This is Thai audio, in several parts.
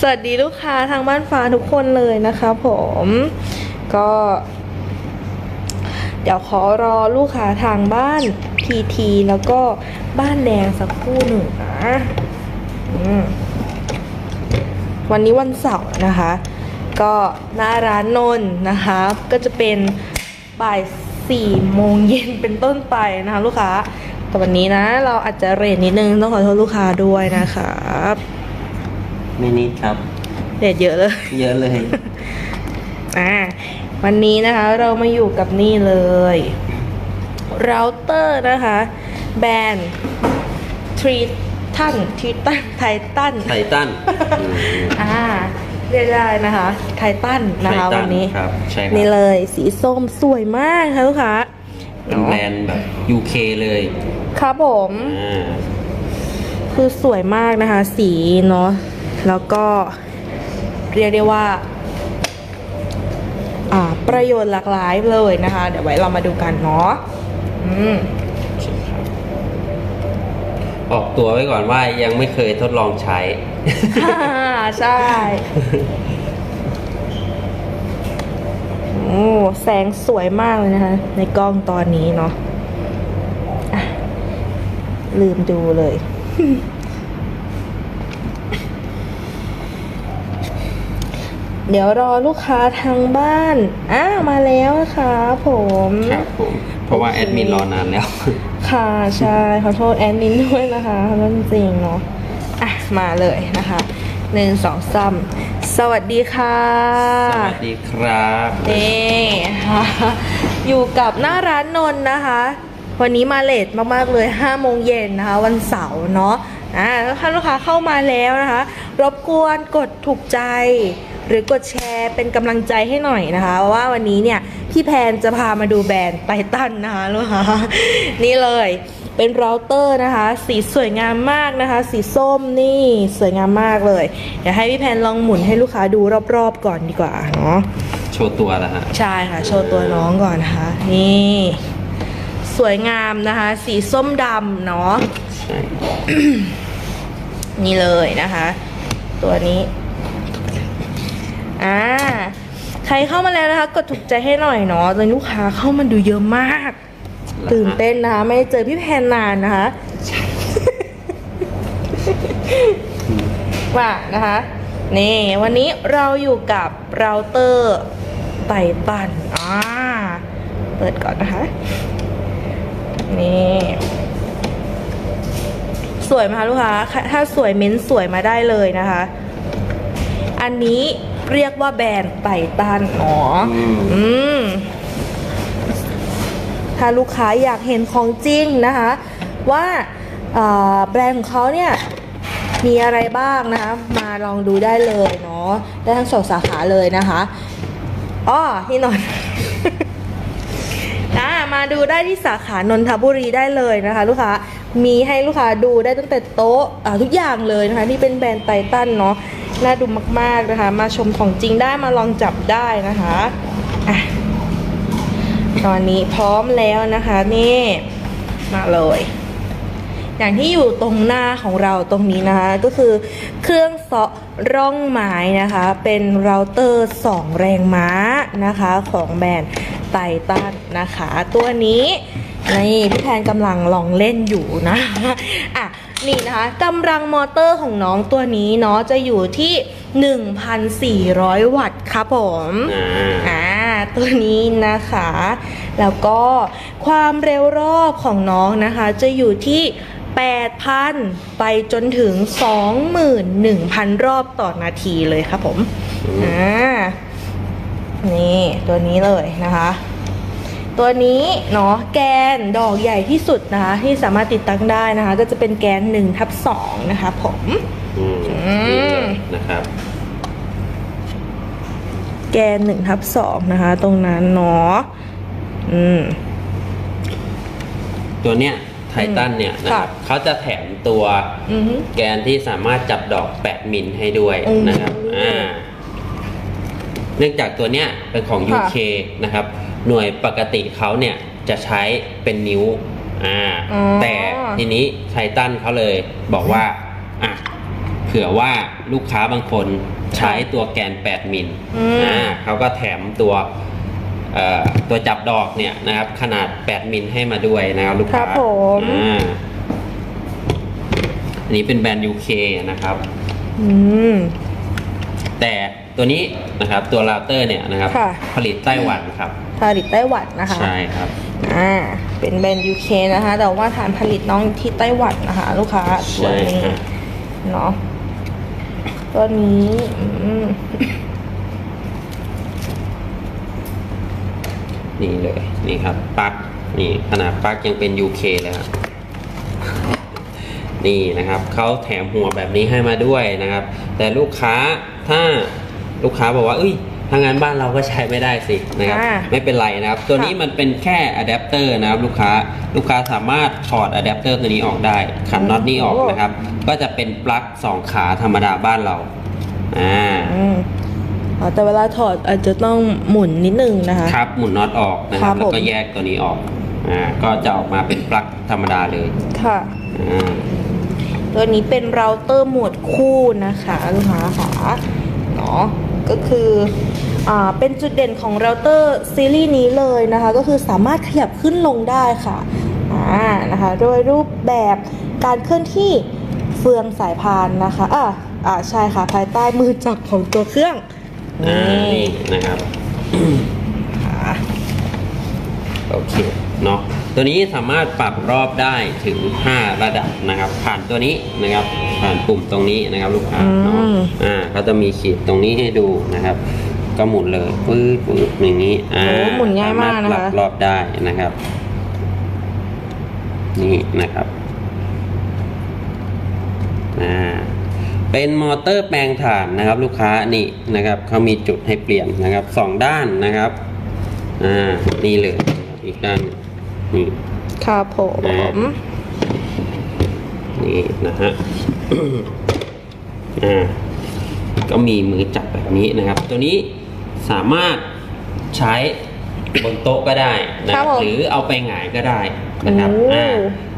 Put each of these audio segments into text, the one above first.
สวัสดีลูกค้าทางบ้านฟ้าทุกคนเลยนะคะผมก็ เดี๋ยวขอรอลูกค้าทางบ้านทีทีแล้วก็บ้านแดงสักครู่หนึ่งนะวันนี้วันเสาร์นะคะ ก็หน้าร้านนนนะคะ ก็จะเป็นบ่ายสี่โมงเย็นเป็นต้นไปนะคะลูกค้าแต่วันนี้นะ เราอาจจะเรทนิดนึงต้องขอโทษลูกค้าด้วยนะครับ ไม่นิดครับเรทเยอะเลย เยอะเลย อ่า วันนี้นะคะเรามาอยู่กับนี่เลยเราเตอร์นะคะ แบรนด์ทรีทันทรีตันไททันไททันอืมอ่าเรียกได้นะคะ ไททันนะคะไททัวันนี้ครับใช่ครับ นี่เลยสีส้มสวยมากค่ะลูกค้าเป็นแบรนด์แบบ UK เลยครับผม อ่า คือสวยมากนะคะ สีเนาะ แล้วก็เรียกได้ว่าอ่าประโยชน์หลากหลายเลยนะคะ เดี๋ยวไว้เรามาดูกันเนาะอืมใช่ครับออกตัวไว้ก่อนว่ายังไม่เคยทดลองใช้อ่าใช่ โอ้แสงสวยมากเลยนะคะ ในกล้องตอนนี้เนาะอะลืมดูเลย เดี๋ยวรอลูกค้าทางบ้าน อ้ามาแล้วนะคะผมครับผม เพราะว่าโอเคแอดมินรอนานแล้ว ค่ะใช่ขอโทษแอดมินด้วยนะคะขอโทษจริงๆเนาะอะมาเลยนะคะหนึ่งสองสามสวัสดีค่ะ สวัสดีครับนี่ค่ะอยู่กับหน้าร้านนนท์นะคะ วันนี้มาเลทมากๆเลย5โมงเย็นนะคะ วันเสาร์เนาะอ่าแล้วถ้าลูกค้าเข้ามาแล้วนะคะ รบกวนกดถูกใจ หรือกดแชร์เป็นกำลังใจให้หน่อยนะคะเพราะว่าวันนี้เนี่ยพี่แพนจะพามาดูแบรนด์ไททันนะคะลูกค้านี่เลยเป็นเราเตอร์นะคะ สีสวยงามมากนะคะ สีส้มนี่สวยงามมากเลยเดี๋ยวให้พี่แพนลองหมุนให้ลูกค้าดูรอบๆก่อนดีกว่าเนาะโชว์ตัวแล้วฮะใช่ค่ะโชว์ตัวน้องก่อนนะคะ นี่สวยงามนะคะ สีส้มดำเนาะใช่นี่เลยนะคะ ตัวนี้ อ่าใครเข้ามาแล้วนะคะ กดถูกใจให้หน่อยเนาะตอนนลูกค้าเข้ามาดูเยอะมาก ตื่นเต้นนะคะ ไม่ได้เจอพี่แพนนานนะคะว่านะคะ นี่วันนี้เราอยู่กับเราเตอร์ไตตันอ่าเปิดก่อนนะคะ นี่สวยไหมคะลูกค้า ถ้าสวยเม้นสวยมาได้เลยนะคะ อันนี้ เรียกว่าแบรนด์ไตตันอ๋ออมอืมถ้าลูกค้าอยากเห็นของจริงนะคะ ว่าเอ่อแบรนด์ของเขาเนี่ยมีอะไรบ้างนะคะ มาลองดูได้เลยเนาะได้ทั้งสองสาขาเลยนะคะอ้อนี่หนอนอ่ามาดูได้ที่สาขานนทบุรีได้เลยนะคะ ลูกค้ามีให้ลูกค้าดูได้ตั้งแต่โต๊ะอ่าทุกอย่างเลยนะคะที่เป็นแบรนด์ไททันเนาะ น่าดูมากๆนะคะ มาชมของจริงได้มาลองจับได้นะคะอะตอนนี้พร้อมแล้วนะคะ นี่ มาเลย อย่างที่อยู่ตรงหน้าของเราตรงนี้นะคะ ก็คือเครื่องเซาะร่องไม้นะคะ เป็นเราเตอร์ 2 แรงม้านะคะ ของแบรนด์ไตตันนะคะ ตัวนี้ นี่พี่แทนกำลังลองเล่นอยู่นะอะนี่นะคะกำลังมอเตอร์ของน้องตัวนี้เนาะจะอยู่ที่ 1,400 วัตต์ครับผมอ่าอ่าตัวนี้นะคะ แล้วก็ความเร็วรอบของน้องนะคะ จะอยู่ที่ 8,000 ไปจนถึง 21,000 รอบต่อนาทีเลยครับผมอ่านี่ตัวนี้เลยนะคะ ตัวนี้เนาะแกนดอกใหญ่ที่สุดนะคะที่สามารถติดตั้งได้นะคะ ก็จะเป็นแกน1ทับ2นะคะผมอืมอืมนะครับ แกน1ทับ2นะคะ ตรงนั้นเนาะอืม ตัวเนี้ยไททันเนี่ยนะครับค่ะเขาจะแถมตัวอือฮึ แกนที่สามารถจับดอก8มิลให้ด้วยอืมนะครับอ่าเนื่องจากตัวเนี้ยเป็นของ ค่ะ UK นะครับ หน่วยปกติเขาเนี่ยจะใช้เป็นนิ้วอ่าอ๋อ แต่ทีนี้ไททันเขาเลยบอกว่าอะเผื่อว่าลูกค้าบางคนใช้ตัวแกน 8 มิลอืม อ่าเขาก็แถมตัวเอ่อตัวจับดอกเนี่ยนะครับ ขนาด 8 มิลให้มาด้วยนะครับลูกครัค้าบผม อ่าอันนี้เป็นแบรนด์ UK นะครับ อืม แต่ตัวนี้นะครับตัวเราเตอร์เนี่ยนะครับ ค่ะ ผลิตไต้หวันครับ ผลิตไต้หวันนะคะใช่ครับอ่าเป็นแบรนด์ UK นะคะ แต่ว่าฐานผลิตน้องที่ไต้หวันนะคะ ลูกค้าตัวใช่นี้ครับเนาะตัวนี้อืมนี่เลยนี่ครับปลั๊กนี่ขนาดปลั๊กยังเป็น UK เลยครับนี่นะครับเขาแถมหัวแบบนี้ให้มาด้วยนะครับ แต่ลูกค้าถ้าลูกค้าบอกว่าเอ้ย ทางงานบ้านเราก็ใช้ไม่ได้สินะครับอ่าไม่เป็นไรนะครับ ตัวนี้ค่ะมันเป็นแค่อะแดปเตอร์นะครับลูกค้าลูกค้าสามารถถอดอะแดปเตอร์ตัวนี้ออกได้ขันน็อตนี้ออกนะครับ ก็จะเป็นปลั๊กสองขาธรรมดาบ้านเราอ่าอืมอ๋อแต่เวลาถอดอาจจะต้องหมุนนิดนึงนะคะ ครับหมุนน็อตออกนะคครัรับบแล้วก็ผมแยกตัวนี้ออกอ่าก็จะออกมาเป็นปลั๊กธรรมดาเลยค่ะ อ่า ตัวนี้เป็นเราเตอร์โหมดคู่นะคะลูกค้าค่ะเนาะ ก็คืออ่าเป็นจุดเด่นของเราเตอร์ซีรีส์นี้เลยนะคะ ก็คือสามารถขยับขึ้นลงได้ค่ะอ่านะคะโดยรูปแบบการเคลื่อนที่เฟืองสายพานนะคะอ่าอ่าใช่ค่ะภายใต้มือจับของตัวเครื่องอ่านี่นะครับค่ะโอเคเนาะ ตัวนี้สามารถปรับรอบได้ถึง 5 ระดับนะครับ ผ่านตัวนี้นะครับ ผ่านปุ่มตรงนี้นะครับ ลูกค้าเนาะอ่าก็จะมีขีดตรงนี้ให้ดูนะครับ ก็หมุนเลยปื๊ดปื๊ดอย่างนี้อ่าโอ้หมุนง่ายมากนะสรถปรัคะบรอบได้นะครับ นี่นะครับอ่าเป็นมอเตอร์แปลงถ่านนะครับ ลูกค้านี่นะครับเขามีจุดให้เปลี่ยนนะครับสองด้านนะครับอ่านี่เลยนะครับอีกด้านนี่ ครับผมอ่านี่นะฮะอ่าก็มีมือจับแบบนี้นะครับ ตัวนี้สามารถใช้บนโต๊ะก็ได้นะคครัรับบผมหรือเอาไปหงายก็ได้นะครับโอ้อ่า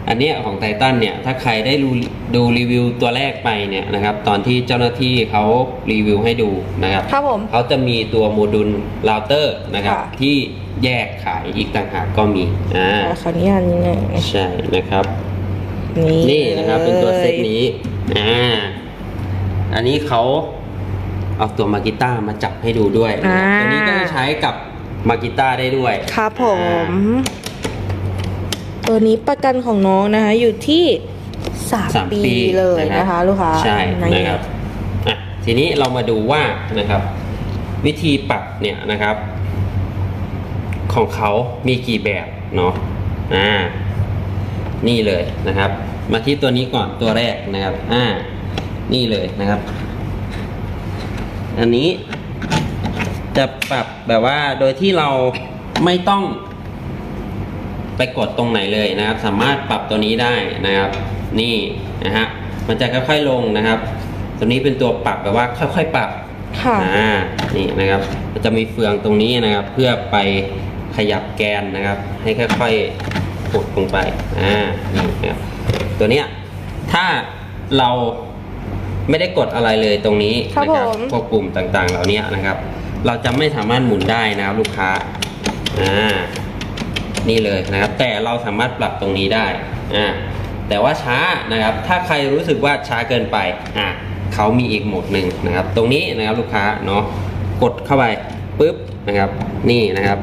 อันเนี้ยของไททันเนี่ยถ้าใครได้ดูดูรีวิวตัวแรกไปเนี่ยนะครับตอนที่เจ้าหน้าที่เขารีวิวให้ดูนะครับครับผมเขาจะมีตัวโมดูลเราเตอร์นะครับค่ะที่แยกขายอีกต่างหากก็มีอ่าอ่าขออนุญาตนิดนึงใช่นะครับนี่นี่นะครับเป็นตัวเซตลยนี้อ่าอันนี้เขาเอาตัวมากิต้ามาจับให้ดูด้วยนะครับอ่าตัวนี้ก็ใช้กับมากิต้าได้ด้วย ครับผอ่าม ตัวนี้ประกันของน้องนะคะ อยู่ที่สามสามปีปีเลยนะคะ ลูกค้าใช่นี่นะครับอะทีนี้เรามาดูว่านะครับ วิธีปรับเนี่ยนะครับ ของเขามีกี่แบบเนาะอ่านี่เลยนะครับ มาที่ตัวนี้ก่อนตัวแรกนะครับ อ่า นี่เลยนะครับ อันนี้จะปรับแบบว่าโดยที่เราไม่ต้อง ไปกดตรงไหนเลยนะครับ สามารถปรับตัวนี้ได้นะครับ นี่นะฮะมันจะค่อยๆลงนะครับ ตัวนี้เป็นตัวปรับแบบว่าค่อยๆปรับค่ะอ่านี่นะครับมันจะมีเฟืองตรงนี้นะครับ เพื่อไปขยับแกนนะครับ ให้ค่อยๆกดลงไปอ่านี่นะครับตัวเนี้ยถ้าเราไม่ได้กดอะไรเลยตรงนี้ครับนะผมพวกปุ่มต่างๆ เหล่านี้นะครับ เราจะไม่สามารถหมุนได้นะครับลูกค้าอ่า นี่เลยนะครับแต่เราสามารถปรับตรงนี้ได้อ่าแต่ว่าช้านะครับถ้าใครรู้สึกว่าช้าเกินไปอ่าเขามีอีกโหมดหนึ่งนะครับ ตรงนี้นะครับลูกค้าเนาะกดเข้าไปปุ๊บนะครับนี่นะครับ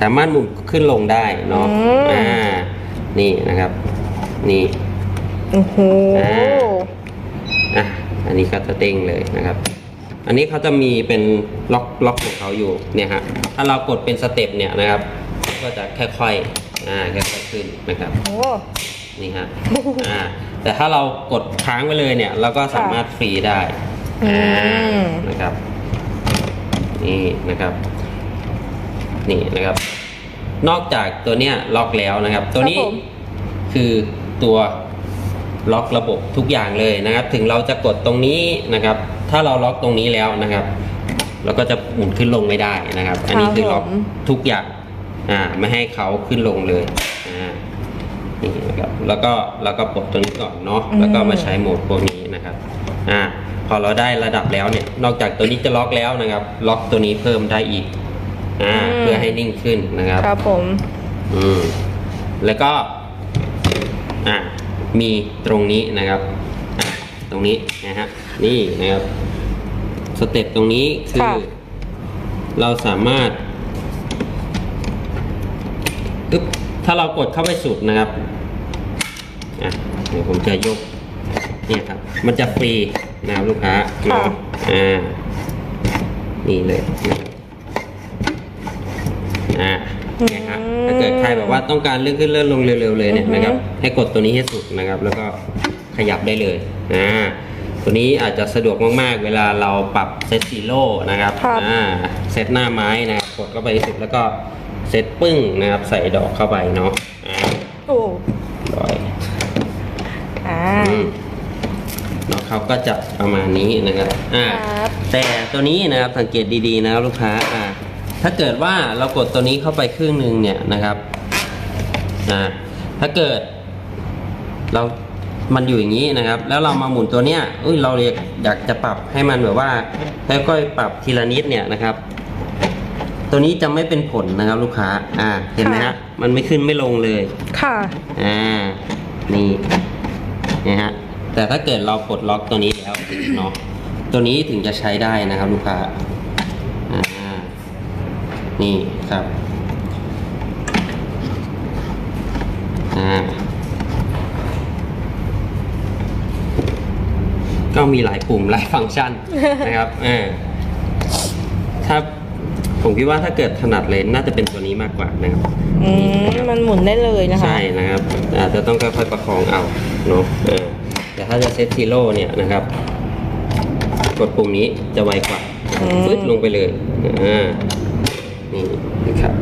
สามารถหมุนขึ้นลงได้เนาะอืมอ่านี่นะครับนี่โอ้โหอ่าอะอันนี้ก็จะเด้งเลยนะครับ อันนี้เขาจะมีเป็นล็อกล็อกของเขาอยู่เนี่ยฮะถ้าเรากดเป็นสเต็ปเนี่ยนะครับ ก็จะค่อยๆอ่าค่อยๆขึ้นนะครับ โอ้นี่ฮะอ่าแต่ถ้าเรากดค้างไว้เลยเนี่ย เราก็สามารถฟรีได้อือ่ามนะครับนี่นะครับ นี่นะครับ นอกจากตัวเนี้ยล็อกแล้วนะครับ ตัวนี้ครับผมคือตัวล็อกระบบทุกอย่างเลยนะครับ ถึงเราจะกดตรงนี้นะครับ ถ้าเราล็อกตรงนี้แล้วนะครับเราก็จะหมุนขึ้นลงไม่ได้นะครับ อันนี้คือล็อกผมทุกอย่าง อ่าไม่ให้เขาขึ้นลงเลยอ่านี่นะครับแล้วก็แล้วก็ปลดตัวนี้ก่อนเนาะแล้วก็มาใช้โหมดพวกนี้นะครับอ่าพอเราได้ระดับแล้วเนี่ยนอกจากตัวนี้จะล็อกแล้วนะครับ ล็อกตัวนี้เพิ่มได้อีกอ่าอืมเพื่อให้นิ่งขึ้นนะครับครับผมอืมแล้วก็อ่ามีตรงนี้นะครับอะตรงนี้นะฮะนี่นะครับสเต็ปตรงนี้คือค่ะเราสามารถ อึ๊บถ้าเรากดเข้าไปสุดนะครับอะเดี๋ยวผมจะยกเนี่ยครับ มันจะฟรีนะครับลูกค้าค่ะเนาะอ่านี่เลยนะครับอ่าเนี่ยครับถ้าเกิดใครแบบว่าต้องการเลื่อนขึ้นเลื่อนลงเร็วๆเลยเนี่ยนะครับ ให้กดตัวนี้ให้สุดนะครับ แล้วก็ขยับได้เลยอ่าตัวนี้อาจจะสะดวกมากๆ เวลาเราปรับเซตซีโร่นะครับครับอ่าเซตหน้าไม้นะครับกดเข้าไปให้สุดแล้วก็ เซตปึ้งนะครับ ใส่ดอกเข้าไปเนาะอ่าโอ้ร้อยอ่าอืมแล้วเขาก็จะประมาณนี้นะครับอ่าครับแต่ตัวนี้นะครับสังเกตดีๆนะครับลูกค้าอ่าถ้าเกิดว่าเรากดตัวนี้เข้าไปครึ่งหนึ่งเนี่ยนะครับอ่าถ้าเกิด เรามันอยู่อย่างนี้นะครับ แล้วเรามาหมุนตัวเนี้ยอุ้ยเราอยากอยากจะปรับให้มันแบบว่าค่อยๆปรับทีละนิดเนี่ยนะครับ ตัวนี้จะไม่เป็นผลนะครับลูกค้า อ่า เห็นไหมฮะ มันไม่ขึ้นไม่ลงเลย ค่ะ อ่า นี่นะฮะ แต่ถ้าเกิดเราปลดล็อกตัวนี้แล้วเนาะ ตัวนี้ถึงจะใช้ได้นะครับลูกค้า อ่า นี่ครับ อ่า ก็มีหลายปุ่มหลายฟังก์ชันนะครับ อ่าถ้า ผมคิดว่าถ้าเกิดถนัดเลยน่าจะเป็นตัวนี้มากกว่านะครับอืมมันหมุนได้เลยนะคะ ใช่นะครับอาจจะต้องค่อยๆประคองเอาเนาะเออแต่ถ้าจะเซตซีโร่เนี่ยนะครับ กดปุ่มนี้จะไวกว่าอืมฟึดลงไปเลยอ่านี่นะครับ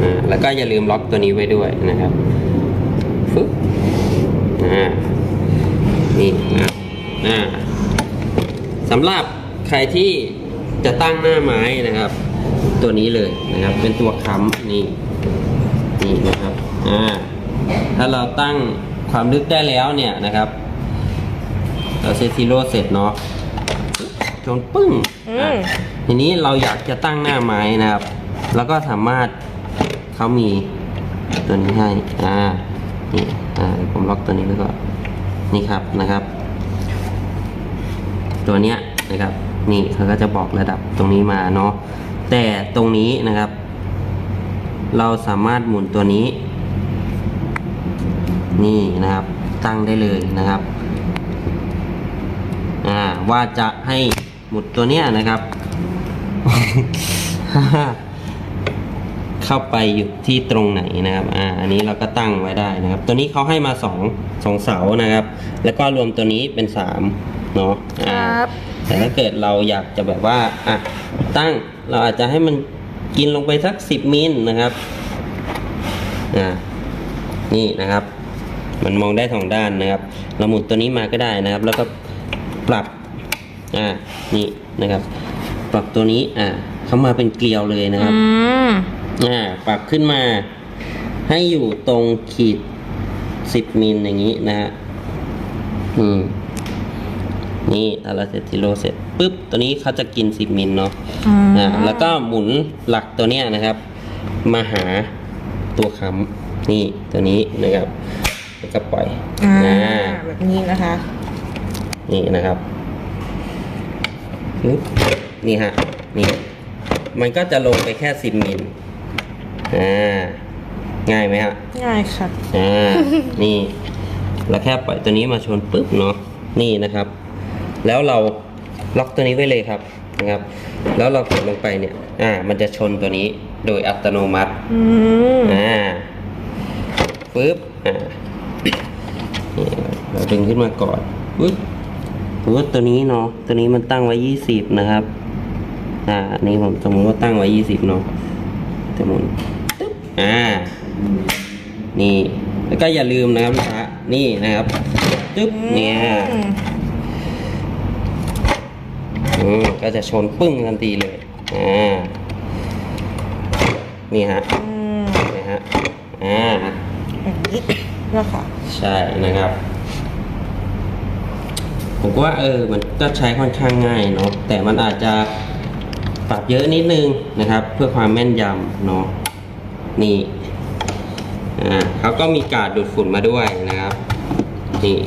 อ่าแล้วก็อย่าลืมล็อกตัวนี้ไว้ด้วยนะครับฟึบอ่านี่นะอ่าสำหรับใครที่จะตั้งหน้าไม้นะครับ ตัวนี้เลยนะครับ เป็นตัวค้ำนี่นี่นะครับอ่าถ้าเราตั้งความลึกได้แล้วเนี่ยนะครับ เราเซตซีโร่เสร็จเนาะจนปึ้งอืมอะทีนี้เราอยากจะตั้งหน้าไม้นะครับ แล้วก็สามารถเขามีตัวนี้ให้อ่านี่อ่าผมล็อกตัวนี้ไว้ก่อนนี่ครับนะครับ ตัวเนี้ยนะครับ นี่เขาก็จะบอกระดับตรงนี้มาเนาะ แต่ตรงนี้นะครับ เราสามารถหมุนตัวนี้ นี่นะครับ ตั้งได้เลยนะครับอ่าว่าจะให้หมุดตัวเนี้ยนะครับ เข้าไปอยู่ที่ตรงไหนนะครับ อ่า อันนี้เราก็ตั้งไว้ได้นะครับ ตัวนี้เขาให้มาสองสองเสานะครับ แล้วก็รวมตัวนี้เป็นสามเนาะ ครับ แต่ถ้าเกิดเราอยากจะแบบว่าอะตั้งเราอาจจะให้มันกินลงไปสักสิบมิลนะครับอ่านี่นะครับ มันมองได้สองด้านนะครับ เราหมุนตัวนี้มาก็ได้นะครับ แล้วก็ปรับอ่านี่นะครับ ปรับตัวนี้อ่าเข้ามาเป็นเกลียวเลยนะครับอืมอ่าปรับขึ้นมา ให้อยู่ตรงขีดสิบมิลอย่างนี้นะฮะอืม นี่ถ้าเราเสร็จทีโลเสร็จปุ๊บตัวนี้เขาจะกินสิบมิลเนาะอืมอ่าแล้วก็หมุนหลักตัวเนี้ยนะครับ มาหาตัวค้ำนี่ตัวนี้นะครับแล้วก็ปล่อยอ่าอ่าแบบนี้นะคะ นี่นะครับปึ๊บนี่ฮะนี่มันก็จะลงไปแค่สิบมิลอ่าง่ายไหมฮะง่ายค่ะอ่านี่เราแค่ปล่อยตัวนี้มาชนปุ๊บเนาะนี่นะครับ แล้วเราล็อกตัวนี้ไว้เลยครับนะครับ แล้วเรากดลงไปเนี่ยอ่ามันจะชนตัวนี้โดยอัตโนมัติอืมอ่าปึ๊บอ่านี่เราดึงขึ้นมาก่อนปึ๊บปึ๊บตัวนี้เนาะตัวนี้มันตั้งไว้ยี่สิบนะครับอ่าอันนี้ผมสมมติว่าตั้งไว้ยี่สิบเนาะจะหมุนตึ๊บอ่า นี่ แล้วก็อย่าลืมนะครับลูกค้านี่นะครับตึ๊บเนี่ย อืมอืม ก็จะชนปึ้งทันทีเลยอ่านี่ฮะอืมนะฮะอ่าแบบนี้นะคะใช่นะครับ ผมก็ว่าเออมันก็ใช้ค่อนข้างง่ายเนาะแต่มันอาจจะปรับเยอะนิดนึงนะครับ เพื่อความแม่นยำเนาะนี่อ่าเขาก็มีการดูดฝุ่นมาด้วยนะครับนี่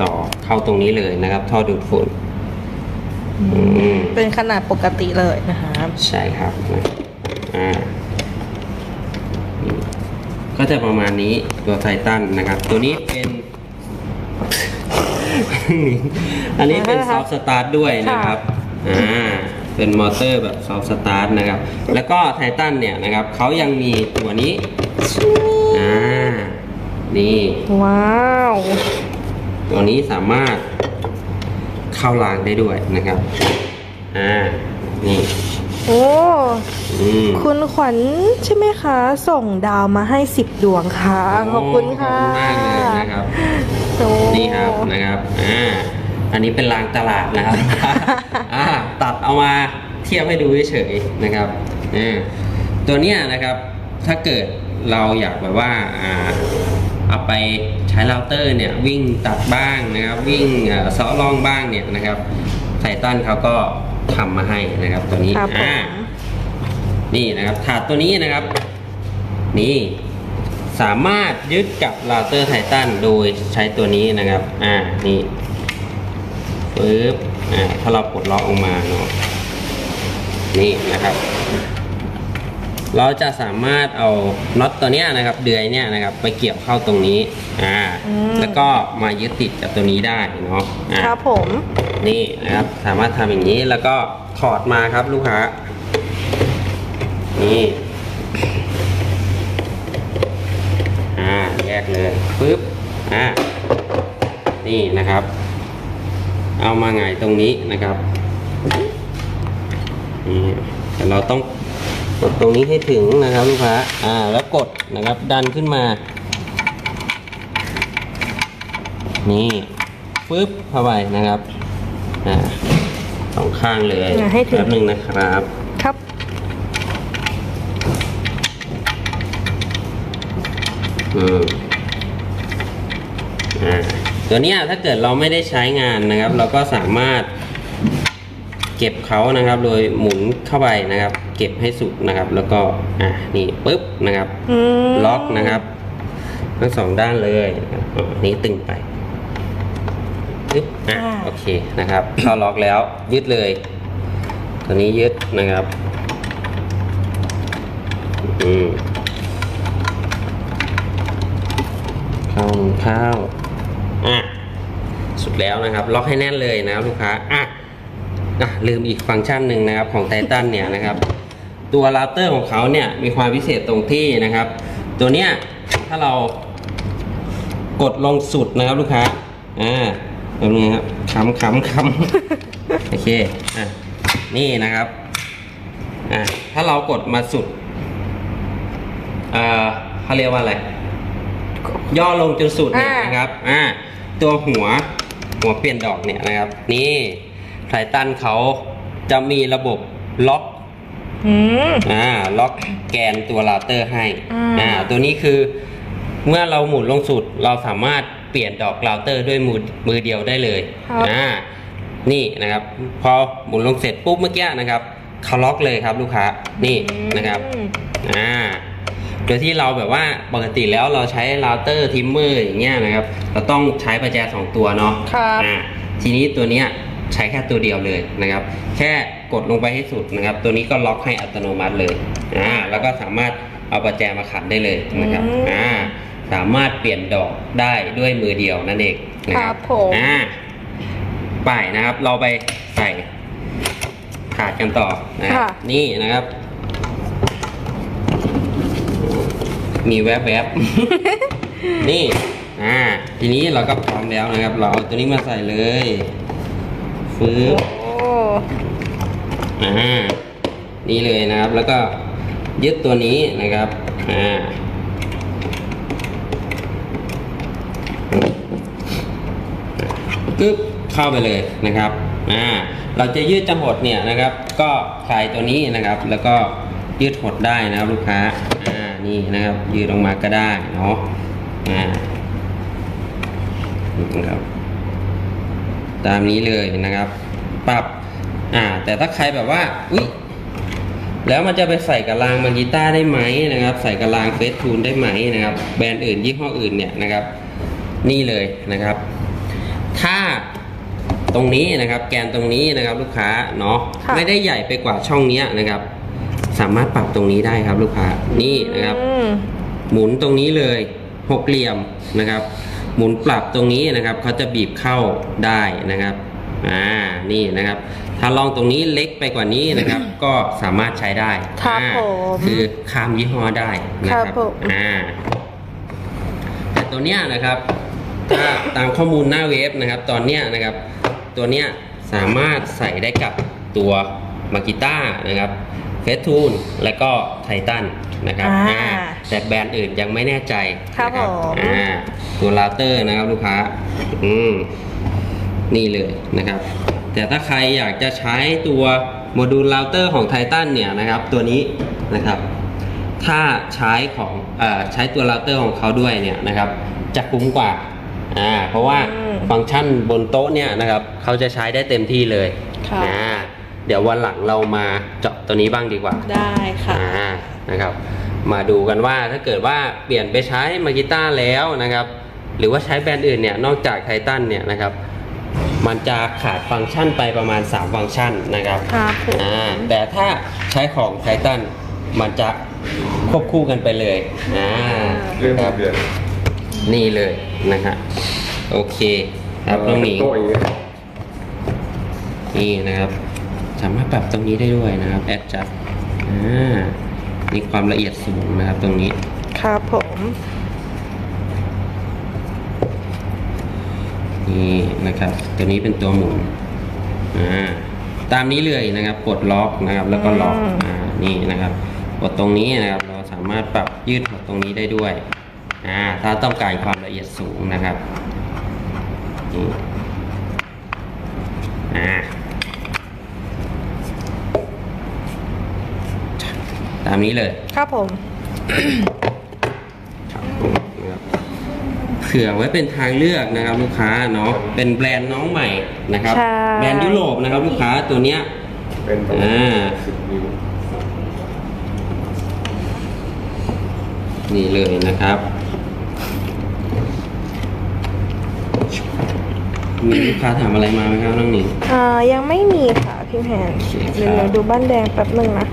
ต่อเข้าตรงนี้เลยนะครับ ท่อดูดฝุ่นอืม เป็นขนาดปกติเลยนะคะใช่ครับนะอ่านี่ก็จะประมาณนี้ตัวไททันนะครับ ตัวนี้เป็น อันนี้เป็นซอฟสตาร์ทด้วยนะครับอ่าเป็นมอเตอร์แบบซอฟสตาร์ทนะครับ แล้วก็ไททันเนี่ยนะครับเขายังมีตัวนี้อ่านี่ ว้าว ตัวนี้สามารถ เข้ารางได้ด้วยนะครับ อ่า นี่ โอ้ อืม คุณขวัญใช่ไหมคะ ส่งดาวมาให้สิบดวงค่ะ ขอบคุณค่ะขอบคุณมากเลยนะครับ โอ้นี่ครับนะครับ อ่า อันนี้เป็นรางตลาดนะครับ อ่า ตัดเอามาเทียบให้ดูเฉยๆนะครับอ่าตัวเนี้ยนะครับ ถ้าเกิดเราอยากแบบว่า อ่า เอาไปใช้เราเตอร์เนี่ยวิ่งตัดบ้างนะครับ วิ่งเอ่อเซาะล่องบ้างเนี่ยนะครับไททันเขาก็ทำมาให้นะครับตัวนี้ครับผมอ่านี่นะครับถาดตัวนี้นะครับ นี่สามารถยึดกับเราเตอร์ไททันโดยใช้ตัวนี้นะครับ อ่านี่ปึ๊บอ่าถ้าเราปลดล็อกออกมาเนาะนี่นะครับ เราจะสามารถเอาน็อตตัวเนี้ยนะครับ เดือยเนี่ยนะครับไปเกี่ยวเข้าตรงนี้อ่าอืม แล้วก็มายึดติดกับตัวนี้ได้เนาะอ่าครับผม นี่นะครับสามารถทำอย่างนี้แล้วก็ถอดมาครับลูกค้านี่อ่าแยกเลยปึ๊บอ่านี่นะครับ เอามาไงายตรงนี้นะครับนี่แต่เราต้อง กดตรงนี้ให้ถึงนะครับลูกค้าอ่าแล้วกดนะครับดันขึ้นมา นี่ปึ๊บเข้าไปนะครับอ่าสองข้างเลยอ่าให้ถึงแป๊บหนึ่งนะครับครับอืมอ่าตัวเนี้ยถ้าเกิดเราไม่ได้ใช้งานนะครับ เราก็สามารถ เก็บเขานะครับ โดยหมุนเข้าไปนะครับ เก็บให้สุดนะครับ แล้วก็อ่านี่ปึ๊บนะครับ อืมล็อกนะครับ ทั้งสองด้านเลยอ่านี้ตึงไปปึ๊บอะ โอเคนะครับ เข้าล็อกแล้วยึดเลย ตัวนี้ยึดนะครับ อืมเข้าเข้าอะ สุดแล้วนะครับ ล็อกให้แน่นเลยนะครับลูกค้าอะ อะลืมอีกฟังก์ชันหนึ่งนะครับของไททันเนี่ยนะครับ ตัวราเตอร์ของเขาเนี่ยมีความพิเศษตรงที่นะครับ ตัวเนี้ยถ้าเรากดลงสุดนะครับลูกค้าอ่าตรงนี้ครับค้ำค้ำค้ำโอเคอะนี่นะครับอะถ้าเรากดมาสุดเอ่อเขาเรียกว่าอะไรย่อลงจนสุดเนี่ยนะครับอ่าตัวหัวหัวเปลี่ยนดอกเนี่ยนะครับ นี่ ไททันเขาจะมีระบบล็อกอืมอ่าล็อกแกนตัวเราเตอร์ให้อ่าอ่าตัวนี้คือ เมื่อเราหมุนลงสุดเราสามารถเปลี่ยนดอกเราเตอร์ด้วยมือมือเดียวได้เลยครับอ่านี่นะครับ พอหมุนลงเสร็จปุ๊บเมื่อกี้นะครับเขาล็อกเลยครับลูกค้านี่นะครับอืมอ่าโดยที่เราแบบว่าปกติแล้วเราใช้เราเตอร์ทิมเมอร์อย่างเงี้ยนะครับ เราต้องใช้ประแจสองตัวเนาะครับอ่าทีนี้ตัวเนี้ย ใช้แค่ตัวเดียวเลยนะครับ แค่กดลงไปให้สุดนะครับ ตัวนี้ก็ล็อกให้อัตโนมัติเลยอ่าแล้วก็สามารถเอาประแจมาขันได้เลยนะครับอืมอ่าสามารถเปลี่ยนดอกได้ด้วยมือเดียวนั่นเองนะคครัรับบผมอ่าไปนะครับ เราไปใส่ถาดกันต่อนะครับค่ะนี่นะครับ มีแวบแวบๆนี่ อ่า ทีนี้เราก็พร้อมแล้วนะครับ เราเอาตัวนี้มาใส่เลย ฟื้บโอ้อ่านี่เลยนะครับ แล้วก็ยึดตัวนี้นะครับ อ่า กึ๊บเข้าไปเลยนะครับ อ่า เราจะยืดจะหดเนี่ยนะครับ ก็คลายตัวนี้นะครับ แล้วก็ยืดหดได้นะครับลูกค้า อ่า นี่นะครับ ยืดออกมาก็ได้เนาะ อ่านี่นะครับ ตามนี้เลยนะครับ ปรับอ่าแต่ถ้าใครแบบว่าอุ๊ยแล้วมันจะไปใส่กับรางมากีต้าได้ไหมนะครับ ใส่กับรางเฟสทูนได้ไหมนะครับ แบรนด์อื่นยี่ห้ออื่นเนี่ยนะครับ นี่เลยนะครับ ถ้าตรงนี้นะครับ แกนตรงนี้นะครับ ลูกค้าเนาะค่ะไม่ได้ใหญ่ไปกว่าช่องเนี้ยนะครับ สามารถปรับตรงนี้ได้ครับ ลูกค้านี่นะครับอืมหมุนตรงนี้เลยหกเหลี่ยมนะครับ หมุนปรับตรงนี้นะครับเขาจะบีบเข้าได้นะครับอ่านี่นะครับ ถ้าลองตรงนี้เล็กไปกว่านี้นะครับ ก็สามารถใช้ได้ครับอ่าผมคือข้ามยี่ห้อได้นะคครัรับบผมอ่าแต่ตัวเนี้ยนะครับ ถ้าตามข้อมูลหน้าเว็บนะครับ ตอนเนี้ยนะครับ ตัวเนี้ยสามารถใส่ได้กับตัวมากิต้านะครับ เฟสทูนและก็ไททันนะครับอ่าอ่าแต่แบรนด์อื่นยังไม่แน่ใจครับนะผม อ่าตัวเราเตอร์นะครับลูกค้าอืมนี่เลยนะครับ แต่ถ้าใครอยากจะใช้ตัวโมดูลเราเตอร์ของไททันเนี่ยนะครับ ตัวนี้นะครับ ถ้าใช้ของเออใช้ตัวเราเตอร์ของเขาด้วยเนี่ยนะครับ จะคุ้มกว่าอ่าเพราะว่าอืม ฟังก์ชันบนโต๊ะเนี่ยนะครับเขาจะใช้ได้เต็มที่เลยค่ะอ่า เดี๋ยววันหลังเรามาเจาะตัวนี้บ้างดีกว่าได้ค่ะอ่านะครับ มาดูกันว่าถ้าเกิดว่าเปลี่ยนไปใช้มากิต้าแล้วนะครับ หรือว่าใช้แบรนด์อื่นเนี่ยนอกจากไททันเนี่ยนะครับมันจะขาดฟังก์ชันไปประมาณ 3 ฟังก์ชันนะครับครับผมอ่าแต่ถ้าใช้ของไททันมันจะควบคู่กันไปเลยอ่าเรื่องครับเดือนนี่เลยนะฮะโอเค ครับน้องหนิงโต๊ะอย่างเงี้ยนี่นะครับ สามารถปรับตรงนี้ได้ด้วยนะครับแอดจัดอ่ามีความละเอียดสูงนะครับตรงนี้ ครับผมนี่นะครับ ตัวนี้เป็นตัวหมุนอ่าตามนี้เลยนะครับกดล็อกนะครับ แล้วก็ล็อกอ่านี่นะครับกดตรงนี้นะครับ เราสามารถปรับยืดหดตรงนี้ได้ด้วยอ่าถ้าต้องการความละเอียดสูงนะครับนี่อ่า ตามนี้เลยครับผมครับผมนะครับเผื่อไว้เป็นทางเลือกนะครับลูกค้าเนาะเป็นแบรนด์น้องใหม่นะครับ ใช่ แบรนด์ยุโรปนะครับ ลูกค้าตัวเนี้ย เป็นประมาอ่า ณสิบนิ้วนี่เลยนะครับ มีลูกค้าถามอะไรมาไหมครับน้องหนิง อ่ายังไม่มีค่ะพี่แพนโอเคครับ เดี๋ยวเราดูบ้านแดงแป๊บหนึ่งนะ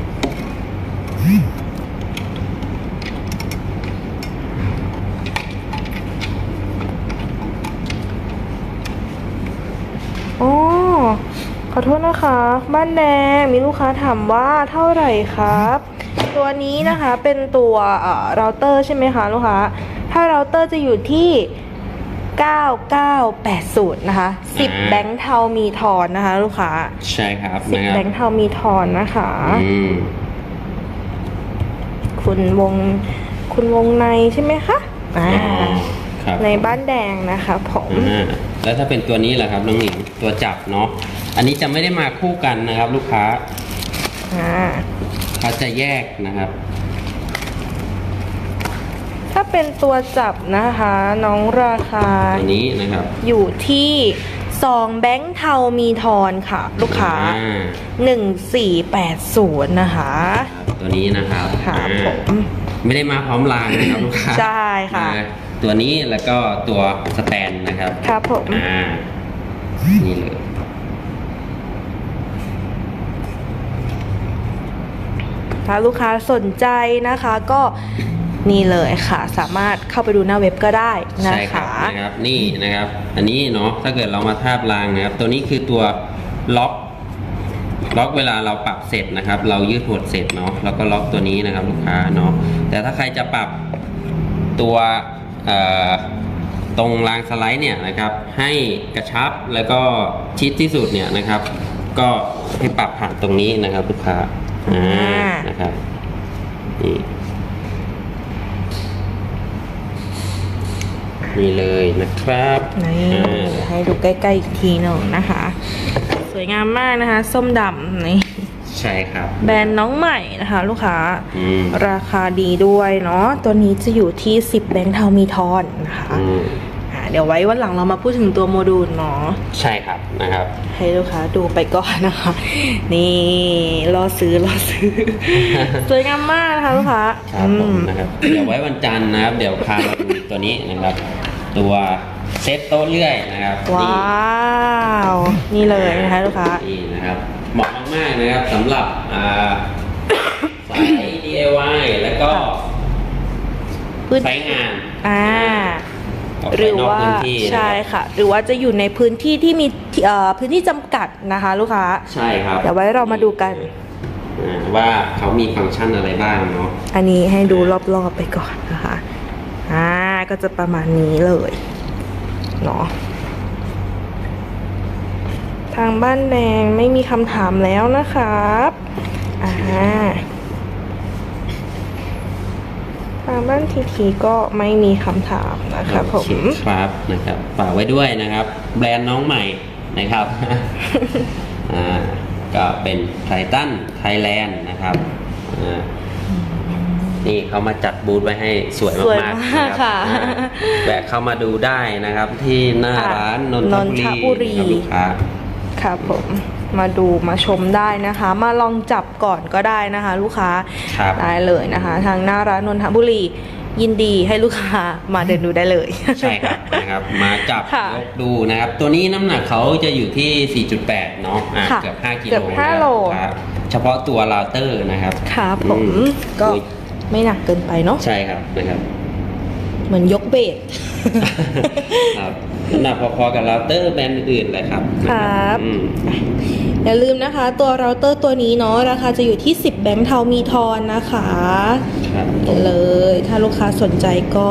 อ๋อ ขอ โทษนะคะบ้านแดงมีลูกค้าถามว่าเท่าไหร่ครับ ตัวนี้นะคะเป็นตัวเอ่อเราเตอร์ใช่ไหมคะลูกค้าถ้าเราเตอร์จะอยู่ที่9980นะคะ10แบงค์เทามีทอนนะคะ ลูกค้าใช่ครับสิบนะครับแบงค์เทามีทอนนะคะอืมคุณวงคุณวงในใช่ไหมคะอ่าอ๋อครับในบ้านแดงนะคะผมอ่าแล้วถ้าเป็นตัวนี้แหละครับน้องหนิงตัวจับเนาะ อันนี้จะไม่ได้มาคู่กันนะครับ ลูกค้าอ่าเขาจะแยกนะครับ ถ้าเป็นตัวจับนะคะ น้องราคาตัวนี้นะครับ อยู่ที่2แบงค์เทามีทอนค่ะ ลูกค้า อ่า 1480 นะคะครับตัวนี้นะครับค่ะอ่าผมไม่ได้มาพร้อมรางนะครับลูกค้าใช่ค่ะอ่าตัวนี้แล้วก็ตัวสแตนนะครับครับผม อ่านี่เลย ถ้าลูกค้าสนใจนะคะก็นี่เลยค่ะ สามารถเข้าไปดูหน้าเว็บก็ได้นะใช่ครัคะ บนะครับนี่นะครับ อันนี้เนาะถ้าเกิดเรามาทาบรางนะครับ ตัวนี้คือตัวล็อกล็อกเวลาเราปรับเสร็จนะครับ เรายืดหดเสร็จเนาะแล้วก็ล็อกตัวนี้นะครับ ลูกค้าเนาะแต่ถ้าใครจะปรับตัวเอ่อตรงรางสไลด์เนี่ยนะครับ ให้กระชับแล้วก็ชิดที่สุดเนี่ยนะครับ ก็ให้ปรับผ่านตรงนี้นะครับ ลูกค้า อ่านะครับนี่นี่เลยนะครับนี่อ่าให้ดูใกล้ๆอีกทีหนึ่งนะคะ สวยงามมากนะคะ ส้มดำนี่ใช่ครับ แบรนด์น้องใหม่นะคะ ลูกค้าอืมราคาดีด้วยเนาะตัวนี้จะอยู่ที่ 10 แบงค์เทามีทอนนะคะอืมอ่า เดี๋ยวไว้วันหลังเรามาพูดถึงตัวโมดูลเนาะใช่ครับนะครับ ให้ลูกค้าดูไปก่อนนะคะ นี่รอซื้อรอซื้อสวยงามมากนะคะลูกค้าครับผอืมนะครับเดี๋ยวไว้วันจันทร์นะครับ เดี๋ยวพามาดูตัวนี้นะครับ ตัวเซตโต๊ะเลื่อยนะครับว้าวนี่เลยนะคะลูกค้านี่นะครับเหมาะมากๆนะครับสำหรับอ่าสาย DIY แล้วก็พื้นใช้งาน อ่าออก หไปรือนอกว่าพื้นที่นะใช่รับค่ะ หรือว่าจะอยู่ในพื้นที่ที่มีเอ่อพื้นที่จำกัดนะคะ ลูกค้าใช่ครับเดี๋ยวไว้เรามาดูกันอ่าว่าเขามีฟังก์ชันอะไรบ้างเนาะอันนี้ให้ดูรอบๆไปก่อนนะคะอ่าก็จะประมาณนี้เลยเนาะทางบ้านแดงไม่มีคำถามแล้วนะครับอ่า ทางบ้านทีทีก็ไม่มีคำถามนะครับผโอมเคครับนะครับฝากไว้ด้วยนะครับ แบรนด์น้องใหม่นะครับอ่าก็เป็นไททันไทยแลนด์นะครับอ่านี่เขามาจัดบูธไว้ให้สวยสวยมากๆมานะกครับค่ะอ่าแวะเข้ามาดูได้นะครับ ที่หน้าค่ะร้านนนทบุรีนนทบุรีนะครับลูกค้า ครับผมมาดูมาชมได้นะคะ มาลองจับก่อนก็ได้นะคะ ลูกค้าครับได้เลยนะคะ ทางหน้าร้านนนทบุรียินดีให้ลูกค้ามาเดินดูได้เลย ใช่ครับนะครับมาจับค่ะยกดูนะครับ ตัวนี้น้ำหนักเขาจะอยู่ที่ 4.8 เนาะอะค่ะเกือบ5กิเกืโลอบห้านะครับโลครับเฉพาะตัวเราเตอร์นะครับครับผมอืมก็อุ๊ยไม่หนักเกินไปเนาะใช่ครับนะครับ เหมือนยกเบส ครับน้ำหนักพอๆกับเราเตอร์แบรนด์อื่นๆเลยครับครับ อืม อย่าลืมนะคะ ตัวเราเตอร์ตัวนี้เนาะราคาจะอยู่ที่ 10 แบงค์เทามีทอนนะคะครับเลย ถ้าลูกค้าสนใจก็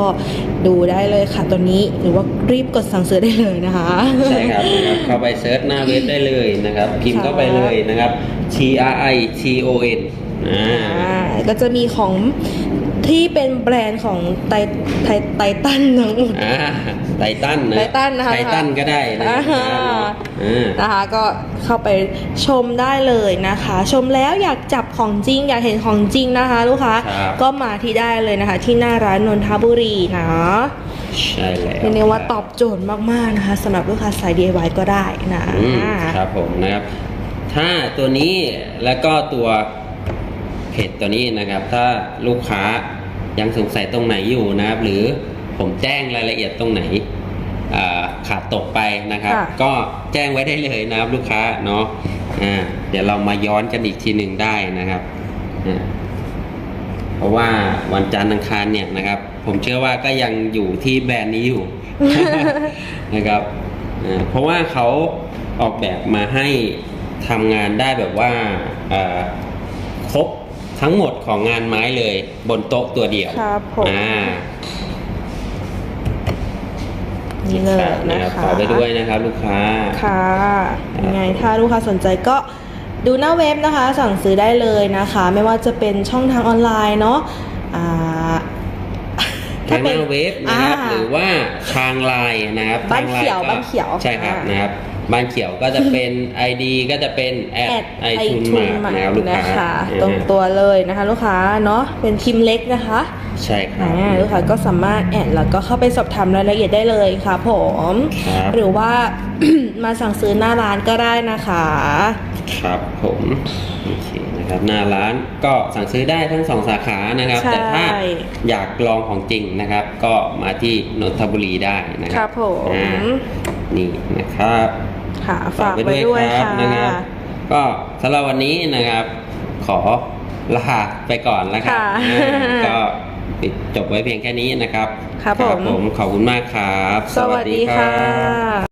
ดูได้เลยค่ะตัวนี้หรือว่ารีบกดสั่งซื้อได้เลยนะคะ ใช่ครับนะครับ เข้าไปเซิร์ชหน้าเว็บได้เลยนะครับ พิมพ์เข้าไปเลยนะครับ T R I T O N อ่า อ่าก็จะมีของ ที่เป็นแบรนด์ของไทไทไททันทั้งหมด อ่าไททันนะไททันนะคะ ไททันก็ได้นะอ่าอ่า นะคะก็เข้าไปชมได้เลยนะคะ ชมแล้วอยากจับของจริง อยากเห็นของจริงนะคะ ลูกค้าครับ ก็มาที่ได้เลยนะคะ ที่หน้าร้านนนทบุรีนะใช่แล้วเรียกได้ว่าตอบโจทย์มากๆนะคะสำหรับลูกค้าสาย DIY ก็ได้นะอืมครับผมนะครับ ถ้าตัวนี้แล้วก็ตัวเพจตัวนี้นะครับ ถ้าลูกค้า ยังสงสัยตรงไหนอยู่นะครับ หรือผมแจ้งรายละเอียดตรงไหนอ่าขาดตกไปนะครับค่ะก็แจ้งไว้ได้เลยนะครับลูกค้าเนาะอ่าเดี๋ยวเรามาย้อนกันอีกทีหนึ่งได้นะครับอ่าเพราะว่าวันจันทร์อังคารเนี่ยนะครับ ผมเชื่อว่าก็ยังอยู่ที่แบรนด์นี้อยู่นะครับอ่าเพราะว่าเขาออกแบบมาให้ทำงานได้แบบว่าอ่าครบ ทั้งหมดของงานไม้เลยบนโต๊ะตัวเดียวครับผมอ่านี่เลยครับนะรับคะ ฝากไปด้วยนะครับ ลูกค้า ค่ะยังไงถ้าลูกค้าสนใจก็ดูหน้าเว็บนะคะ สั่งซื้อได้เลยนะคะ ไม่ว่าจะเป็นช่องทางออนไลน์เนาะอ่า ทางหน้าเว็บนะครับ อ่าหรือว่าทางไลน์นะครับบ้านทงไลเขียวก็บ้านเขียวใช่ครับอ่านนะครับ บ้านเขียวก็จะเป็น ID ก็จะเป็นแอดแอดไอไอทุนทุนมามานะครับลูกนะค้าคะอ่าตรงตัวเลยนะคะลูกค้าเนาะเป็นพิมพ์เล็กนะคะ ใช่ครับอ่าลูกค้าก็สามารถแอดแล้วก็เข้าไปสอบถามรายละเอียดได้เลยค่ะผมครับหรือว่ามาสั่งซื้อหน้าร้านก็ได้นะคะ ครับผมโอเคนะครับหน้าร้านก็สั่งซื้อได้ทั้งสองสาขานะครับใช่แต่ถ้าอยากลองของจริงนะครับ ก็มาที่นนทบุรีได้นะคครัรับบผมอ่านี่นะครับ ค่ะฝากไว้ด้วยครัค่ะนะครับก็สำหรับวันนี้นะครับ ขอลาไปก่อนแล้วครับค่ะอ่าก็ปิดจบไว้เพียงแค่นี้นะครับ ครับผมผมขอบคุณมากครับ สวัสดีค่ะ